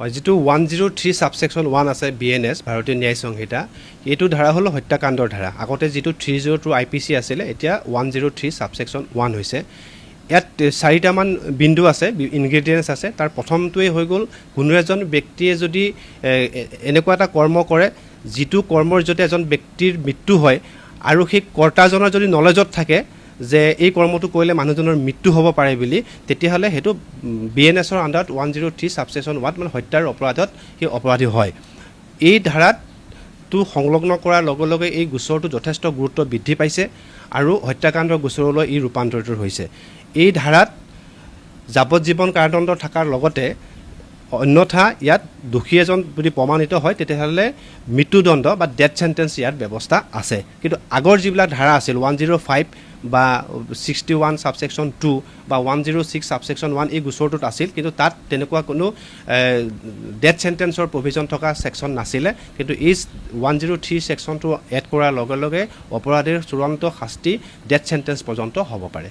হয়, যিটো one zero' three subsection one আছে B N S Bharatiya Nyaya Sanhita, এইটো ধাৰা হ'ল হত্যাকাণ্ডৰ ধাৰা। আগতে যিটো three zero' two I P C আছিলে, এতিয়া one zero' three subsection one হৈছে। ইয়াত চাৰিটামান বিন্দু আছে ইনগ্ৰেডিয়েণ্টছ আছে, তাৰ প্ৰথমটোৱে হৈ গ'ল, কোনো এজন ব্যক্তিয়ে যদি এনেকুৱা এটা কৰ্ম কৰে, যিটো কৰ্মৰ যদি এজন ব্যক্তিৰ মৃত্যু হয়, আৰু সেই কৰ্তাজনৰ যদি নলেজত থাকে যে এই কৰ্মটো কৰিলে মানুহজনৰ মৃত্যু হ'ব পাৰে বুলি তেতিয়াহ'লে সেইটো বি এন এছৰ আণ্ডাৰত one zero' three subsection one মানে হত্যাৰ অপৰাধত সি অপৰাধী হয়। এই ধাৰাটো সংলগ্ন কৰাৰ লগে লগে এই গোচৰটো যথেষ্ট গুৰুত্ব বৃদ্ধি পাইছে আৰু হত্যাকাণ্ডৰ গোচৰলৈ ই ৰূপান্তৰিত হৈছে। এই ধাৰাত যাৱজ্জীৱন কাৰাদণ্ড থকাৰ লগতে অন্যথা ইয়াত দোষী এজন যদি প্ৰমাণিত হয়, তেতিয়াহ'লে মৃত্যুদণ্ড বা ডেথ চেণ্টেন্স ইয়াত ব্যৱস্থা আছে। কিন্তু আগৰ যিবিলাক ধাৰা আছিল ওৱান জিৰ' ফাইভ বা ছিক্সটি ওৱান ছাবছেকশ্যন টু বা one zero' six subsection one এই গোচৰটোত আছিল, কিন্তু তাত তেনেকুৱা কোনো ডেথ চেণ্টেন্সৰ প্ৰভিজন থকা ছেকশ্যন নাছিলে। কিন্তু এই ওৱান জিৰ' থ্ৰী ছেকশ্যনটো এড কৰাৰ লগে লগে অপৰাধীৰ চূড়ান্ত শাস্তি ডেথ চেণ্টেন্স পৰ্যন্ত হ'ব পাৰে।